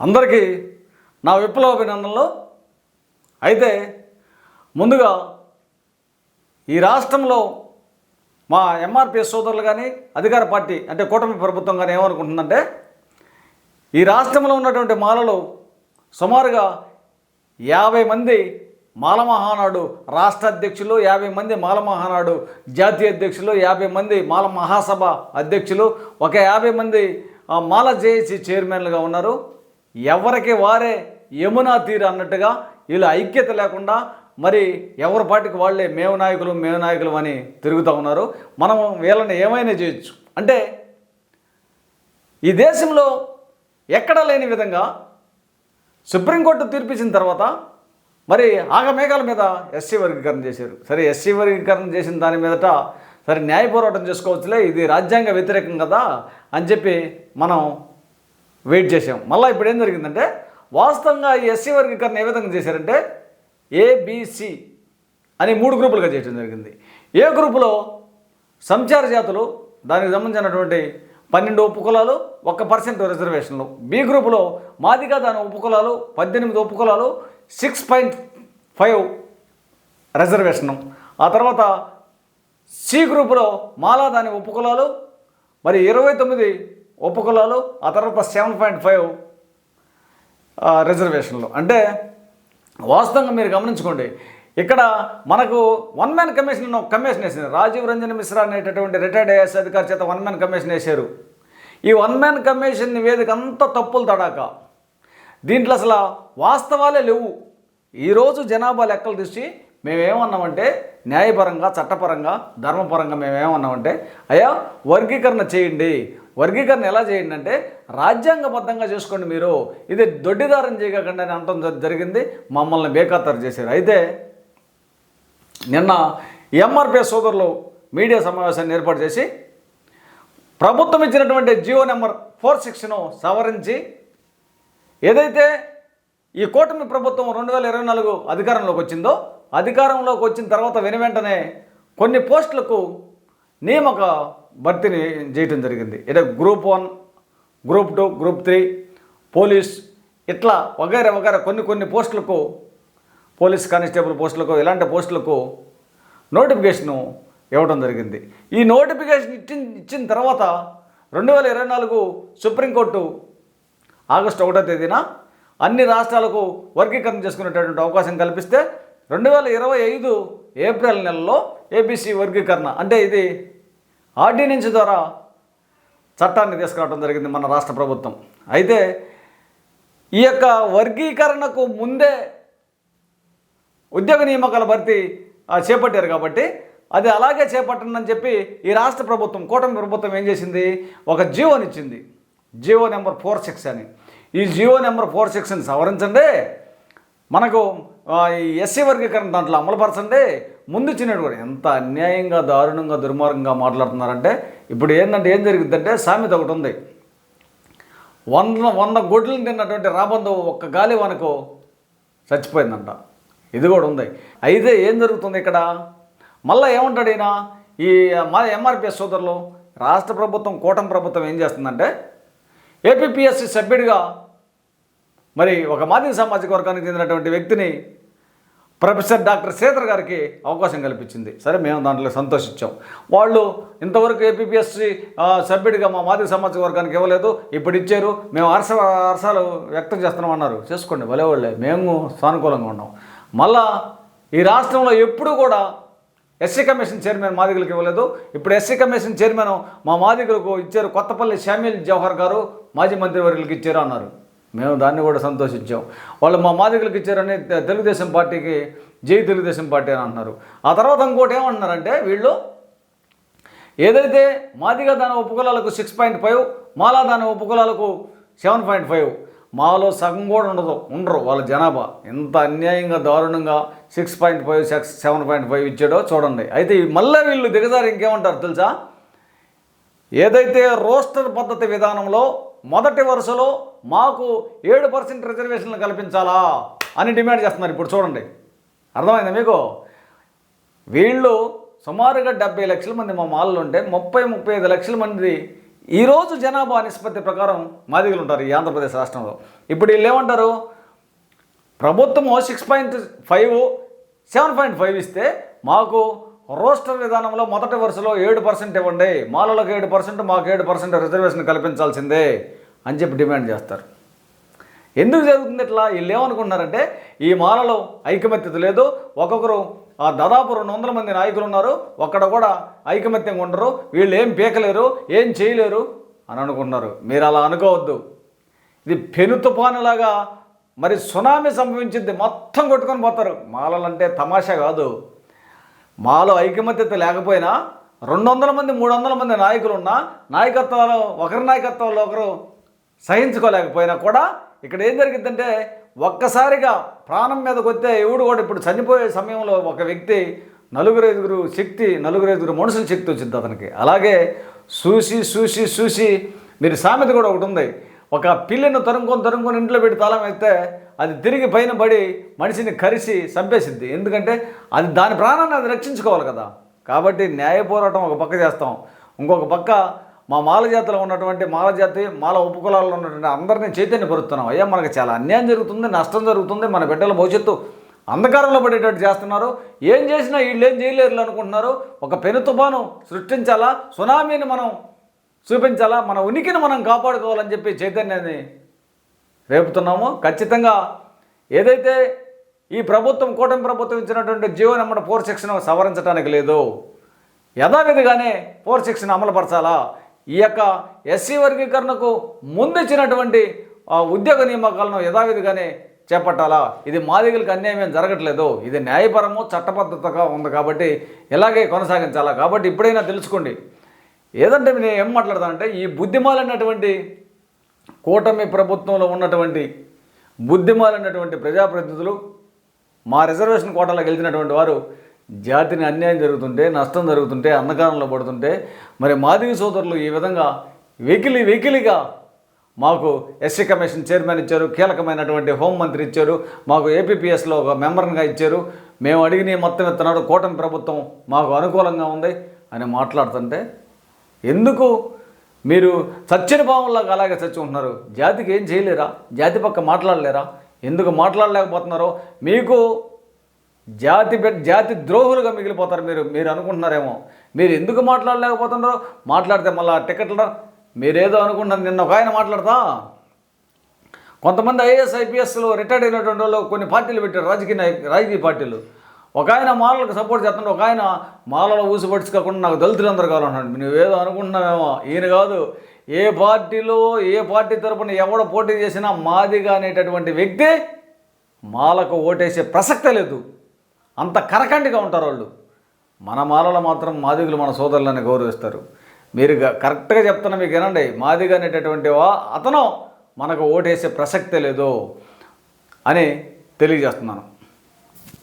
అందరికీ నా విప్లవ అభినందనలు అయితే ముందుగా ఈ రాష్ట్రంలో మా ఎంఆర్పిఎస్ సోదరులు కానీ అధికార పార్టీ అంటే కూటమి ప్రభుత్వం కానీ ఏమనుకుంటుందంటే ఈ రాష్ట్రంలో ఉన్నటువంటి మాలలు సుమారుగా యాభై మంది మాల మహానాడు రాష్ట్ర అధ్యక్షులు యాభై మంది మాల మహానాడు జాతీయ అధ్యక్షులు యాభై మంది మాల మహాసభ అధ్యక్షులు ఒక యాభై మంది మాల జేఏసీ చైర్మన్లుగా ఉన్నారు. ఎవరికి వారే యమునా తీరు అన్నట్టుగా వీళ్ళు ఐక్యత లేకుండా మరి ఎవరి పాటికి వాళ్ళే మేము నాయకులు మేము నాయకులు అని తిరుగుతూ ఉన్నారు. మనం వీళ్ళని ఏమైనా చేయొచ్చు. అంటే ఈ దేశంలో ఎక్కడా లేని విధంగా సుప్రీంకోర్టు తీర్పిచ్చిన తర్వాత మరి ఆగమేఘాల మీద ఎస్సీ వర్గీకరణ చేశారు. సరే ఎస్సీ వర్గీకరణ చేసిన దాని మీదట సరే న్యాయ పోరాటం చేసుకోవచ్చులే ఇది రాజ్యాంగ వ్యతిరేకం కదా అని చెప్పి మనం వెయిట్ చేసాం మళ్ళీ ఇప్పుడు ఏం జరిగిందంటే వాస్తవంగా ఈ ఎస్సీ వర్గీకరణ ఏ విధంగా చేశారంటే ఏబిసి అని మూడు గ్రూపులుగా చేయడం జరిగింది. ఏ గ్రూపులో సంచార జాతులు దానికి సంబంధించినటువంటి పన్నెండు ఉపకులాలు ఒక పర్సెంట్ రిజర్వేషన్లు. బి గ్రూపులో మాదిగా దాని ఉపకులాలు పద్దెనిమిది ఉపకులాలు సిక్స్ పాయింట్ ఫైవ్ రిజర్వేషను ఆ తర్వాత సి గ్రూపులో మాలా దాని ఉపకులాలు మరి ఇరవై తొమ్మిది ఉపకులాలు ఆ తర్వాత సెవెన్ పాయింట్ ఫైవ్ రిజర్వేషన్లు అంటే వాస్తవంగా మీరు గమనించుకోండి ఇక్కడ మనకు వన్ మ్యాన్ కమిషన్ ఒక కమిషన్ వేసింది. రాజీవ్ రంజన్ మిశ్రా అనేటటువంటి రిటైర్డ్ ఐఏఎస్ అధికారి చేత వన్ మ్యాన్ కమిషన్ వేశారు. ఈ వన్ మ్యాన్ కమిషన్ నివేదిక అంతా తప్పులు తడాక. దీంట్లో అసలు వాస్తవాలే లేవు. ఈరోజు జనాభా లెక్కలు తీసి మేమేమన్నామంటే న్యాయపరంగా చట్టపరంగా ధర్మపరంగా మేమేమన్నామంటే అయ్యా వర్గీకరణ చేయండి. వర్గీకరణ ఎలా చేయండి అంటే రాజ్యాంగబద్ధంగా చేసుకోండి మీరు. ఇది దొడ్డిదారం చేయకండి అని అంతం జరిగింది. మమ్మల్ని బేఖాతరు చేశారు. అయితే నిన్న ఎంఆర్పిఎస్ సోదరులు మీడియా సమావేశాన్ని ఏర్పాటు చేసి ప్రభుత్వం ఇచ్చినటువంటి జియో నెంబర్ ఫోర్ సిక్స్ను సవరించి ఏదైతే ఈ కూటమి ప్రభుత్వం రెండు వేల ఇరవై నాలుగు అధికారంలోకి వచ్చిందో అధికారంలోకి వచ్చిన తర్వాత వెను వెంటనే కొన్ని పోస్టులకు నియామక భర్తీని చేయటం జరిగింది. అంటే group one group two group three police ఇట్లా వగైరా వగైరా కొన్ని కొన్ని పోస్టులకు పోలీస్ కానిస్టేబుల్ పోస్టులకు ఇలాంటి పోస్టులకు నోటిఫికేషను ఇవ్వడం జరిగింది. ఈ నోటిఫికేషన్ ఇచ్చిన ఇచ్చిన తర్వాత రెండు వేల ఇరవై నాలుగు సుప్రీంకోర్టు ఆగస్టు ఒకటో తేదీన అన్ని రాష్ట్రాలకు వర్గీకరణ చేసుకునేటటువంటి అవకాశం కల్పిస్తే రెండు వేల ఇరవై ఐదు ఏప్రిల్ నెలలో ఏపీసీ వర్గీకరణ. అంటే ఇది ఆర్డినెన్స్ ద్వారా చట్టాన్ని తీసుకురావడం జరిగింది మన రాష్ట్ర ప్రభుత్వం. అయితే ఈ యొక్క వర్గీకరణకు ముందే ఉద్యోగ నియామకాల భర్తీ చేపట్టారు కాబట్టి అది అలాగే చేపట్టనని చెప్పి ఈ రాష్ట్ర ప్రభుత్వం కూటమి ప్రభుత్వం ఏం చేసింది? ఒక జీవోనిచ్చింది జీవో నెంబర్ ఫోర్ సిక్స్ అని. ఈ జీవో నెంబర్ ఫోర్ సిక్స్ని సవరించండి. మనకు ఎస్సీ వర్గీకరణ దాంట్లో అమలుపరచండి ముందు ఇచ్చినట్టు కూడా ఎంత అన్యాయంగా దారుణంగా దుర్మార్గంగా మాట్లాడుతున్నారంటే ఇప్పుడు ఏంటంటే ఏం జరిగిందంటే సామెత ఒకటి ఉంది. వంద వంద గొడ్లు తిన్నటువంటి రాబందు ఒక్క గాలి వనకు చచ్చిపోయిందంట. ఇది కూడా ఉంది. అయితే ఏం జరుగుతుంది ఇక్కడ? మళ్ళీ ఏమంటాడు ఈయన? ఈ మా ఎంఆర్పిఎస్ సోదరులు రాష్ట్ర ప్రభుత్వం కూటమి ప్రభుత్వం ఏం చేస్తుందంటే ఏపీపీఎస్సీ సభ్యుడిగా మరి ఒక మాదిరి సామాజిక వర్గానికి చెందినటువంటి వ్యక్తిని ప్రొఫెసర్ డాక్టర్ శ్రీధర్ గారికి అవకాశం కల్పించింది. సరే మేము దాంట్లో సంతోషించాం. వాళ్ళు ఇంతవరకు ఏపీపీఎస్సీ సభ్యుడిగా మా మాదిరి సమాజ వర్గానికి ఇవ్వలేదు. ఇప్పుడు ఇచ్చారు. మేము అరస అరసాలు వ్యక్తం చేస్తున్నాం అన్నారు. చేసుకోండి భలే వాళ్ళే మేము సానుకూలంగా ఉన్నాం. మళ్ళా ఈ రాష్ట్రంలో ఎప్పుడూ కూడా ఎస్సీ కమిషన్ చైర్మన్ మాదిగలకు ఇవ్వలేదు. ఇప్పుడు ఎస్సీ కమిషన్ చైర్మన్ మా మాదిగలకు ఇచ్చారు కొత్తపల్లి శామ్యుల్ జవహర్ గారు మాజీ మంత్రివర్యులకు ఇచ్చారు అన్నారు. మేము దాన్ని కూడా సంతోషించాం. వాళ్ళు మా మాదిగలకు ఇచ్చారని తెలుగుదేశం పార్టీకి జై తెలుగుదేశం పార్టీ అని అంటున్నారు. ఆ తర్వాత ఇంకోటి ఏమంటున్నారంటే వీళ్ళు ఏదైతే మాదిగ దాని ఉపకులాలకు సిక్స్ పాయింట్ ఫైవ్ మాలా దాని ఉపకులాలకు సెవెన్ పాయింట్ ఫైవ్ మాలో సగం కూడా ఉండదు ఉండరు వాళ్ళ జనాభా. ఎంత అన్యాయంగా దారుణంగా six point five six seven point five ఇచ్చాడో చూడండి. అయితే మళ్ళీ వీళ్ళు దిగజారి ఇంకేమంటారు తెలుసా? ఏదైతే రోస్టర్ పద్ధతి విధానంలో మొదటి వరుసలో మాకు ఏడు పర్సెంట్ రిజర్వేషన్లు కల్పించాలా అని డిమాండ్ చేస్తున్నారు ఇప్పుడు చూడండి. అర్థమైందా మీకు? వీళ్ళు సుమారుగా డెబ్బై లక్షల మంది మా మాల్లో ఉంటే ముప్పై ముప్పై ఐదు లక్షల మంది ఈరోజు జనాభా నిష్పత్తి ప్రకారం మాదిగలు ఉంటారు ఈ ఆంధ్రప్రదేశ్ రాష్ట్రంలో. ఇప్పుడు వీళ్ళు ఏమంటారు? ప్రభుత్వం six point five seven point five ఇస్తే మాకు రోస్టర్ విధానంలో మొదటి వరుసలో ఏడు పర్సెంట్ ఇవ్వండి. మాలలకు ఏడు పర్సెంట్ మాకు ఏడు పర్సెంట్ రిజర్వేషన్ కల్పించాల్సిందే. అని చెప్పి డిమాండ్ చేస్తారు. ఎందుకు జరుగుతుంది ఇట్లా? వీళ్ళు ఏమనుకుంటున్నారంటే ఈ మాలలో ఐకమత్యత లేదు. ఒక్కొక్కరు ఆ దాదాపు రెండు వందల మంది నాయకులు ఉన్నారు. ఒక్కడ కూడా ఐకమత్యంగా ఉండరు. వీళ్ళు ఏం పీకలేరు ఏం చేయలేరు అని అనుకుంటున్నారు. మీరు అలా అనుకోవద్దు. ఇది పెను తుఫానులాగా మరి సునామీ సంభవించింది. మొత్తం కొట్టుకొని పోతారు. మాలలంటే తమాషా కాదు. మాలో ఐకమత్యత లేకపోయినా రెండు వందల మంది మూడు వందల మంది నాయకులు ఉన్నా నాయకత్వాలు ఒకరి నాయకత్వంలో ఒకరు సహించుకోలేకపోయినా కూడా ఇక్కడ ఏం జరిగిందంటే ఒక్కసారిగా ప్రాణం మీదకి వస్తే ఎవడు కూడా ఇప్పుడు చనిపోయే సమయంలో ఒక వ్యక్తి నలుగురు ఐదుగురు శక్తి నలుగురు ఐదుగురు మనుషుల శక్తి వచ్చింది అతనికి. అలాగే చూసి చూసి చూసి మీరు సామెత కూడా ఒకటి ఉంది. ఒక పిల్లిని తరుముకొని తరుముకొని ఇంట్లో పెట్టి తాళం వేస్తే అది తిరిగి పైన పడి మనిషిని కరిసి చంపేసిద్ది. ఎందుకంటే అది దాని ప్రాణాన్ని అది రక్షించుకోవాలి కదా. కాబట్టి న్యాయ పోరాటం ఒక పక్క చేస్తాం. ఇంకొక పక్క మా మాల జాతిలో ఉన్నటువంటి మాల జాతి మాల ఉపకులాల్లో ఉన్నటువంటి అందరినీ చైతన్యపరుస్తున్నాం. అయ్యా మనకు చాలా అన్యాయం జరుగుతుంది నష్టం జరుగుతుంది మన బిడ్డల భవిష్యత్తు అంధకారంలో పడేటట్టు చేస్తున్నారు. ఏం చేసినా వీళ్ళు ఏం చేయలేరు అనుకుంటున్నారు. ఒక పెను తుఫాను సృష్టించాలా? సునామీని మనం చూపించాలా? మన ఉనికిని మనం కాపాడుకోవాలని చెప్పి చైతన్యాన్ని రేపుతున్నాము. ఖచ్చితంగా ఏదైతే ఈ ప్రభుత్వం కూటమి ప్రభుత్వం ఇచ్చినటువంటి జీవో నెంబర్ ఫోర్ సెక్షన్ సవరించడానికి లేదు. యథావిధిగానే ఫోర్ సెక్షన్ అమలుపరచాలా? ఈ యొక్క ఎస్సీ వర్గీకరణకు ముందు ఇచ్చినటువంటి ఆ, ఉద్యోగ నియామకాలను యథావిధిగానే చేపట్టాలా? ఇది మాదిగలకు అన్యాయం ఏం జరగట్లేదు. ఇది న్యాయపరము చట్టబద్ధతగా ఉంది కాబట్టి ఇలాగే కొనసాగించాలా? కాబట్టి ఇప్పుడైనా తెలుసుకోండి. ఏదంటే నేను ఏం మాట్లాడతానంటే ఈ బుద్ధిమాలైనటువంటి కూటమి ప్రభుత్వంలో ఉన్నటువంటి బుద్ధిమాలైనటువంటి ప్రజాప్రతినిధులు మా రిజర్వేషన్ కోటాలో గెలిచినటువంటి వారు జాతిని అన్యాయం జరుగుతుంటే నష్టం జరుగుతుంటే అంధకారంలో పడుతుంటే మరి మాదిగ సోదరులు ఈ విధంగా వెకిలి వెకిలిగా మాకు ఎస్సీ కమిషన్ చైర్మన్ ఇచ్చారు కీలకమైనటువంటి హోంమంత్రి ఇచ్చారు మాకు ఏపీపీఎస్లో ఒక మెంబర్గా ఇచ్చారు. మేము అడిగిన మొత్తం ఇస్తున్నాడు కూటమి ప్రభుత్వం మాకు అనుకూలంగా ఉంది అని మాట్లాడుతుంటే ఎందుకు మీరు చచ్చిన భావంలాగా అలాగే చచ్చి ఉంటున్నారు? జాతికి ఏం చేయలేరా? జాతి పక్క మాట్లాడలేరా? ఎందుకు మాట్లాడలేకపోతున్నారో? మీకు జాతి జాతి ద్రోహులుగా మిగిలిపోతారు మీరు మీరు అనుకుంటున్నారేమో. మీరు ఎందుకు మాట్లాడలేకపోతున్నారో మాట్లాడితే మళ్ళీ టికెట్లు మీరేదో అనుకుంటున్నారు నిన్న ఒక ఆయన మాట్లాడతా. కొంతమంది ఐఏఎస్ ఐపీఎస్లో రిటైర్డ్ అయినటువంటి వాళ్ళు కొన్ని పార్టీలు పెట్టారు రాజకీయ నాయక రాజకీయ పార్టీలు. ఒక ఆయన మాలలకు సపోర్ట్ చేస్తున్నాడు ఒక ఆయన మాలలో ఊసిపడుచుకోకుండా నాకు దళితులందరూ కావాలన్నాడు. నువ్వేదో అనుకుంటున్నావేమో ఈయన కాదు. ఏ పార్టీలో ఏ పార్టీ తరపున ఎవడ పోటీ చేసినా మాదిగా అనేటటువంటి వ్యక్తి మాలకు ఓటేసే ప్రసక్తే లేదు. అంత కరకండిగా ఉంటారు వాళ్ళు. మన మాలలు మాత్రం మాదిగులు మన సోదరులని గౌరవిస్తారు. మీరు కరెక్ట్గా చెప్తున్నా మీకు వినండి. మాదిగ అనేటటువంటి వా అతను మనకు ఓటేసే ప్రసక్తే లేదు అని తెలియజేస్తున్నాను.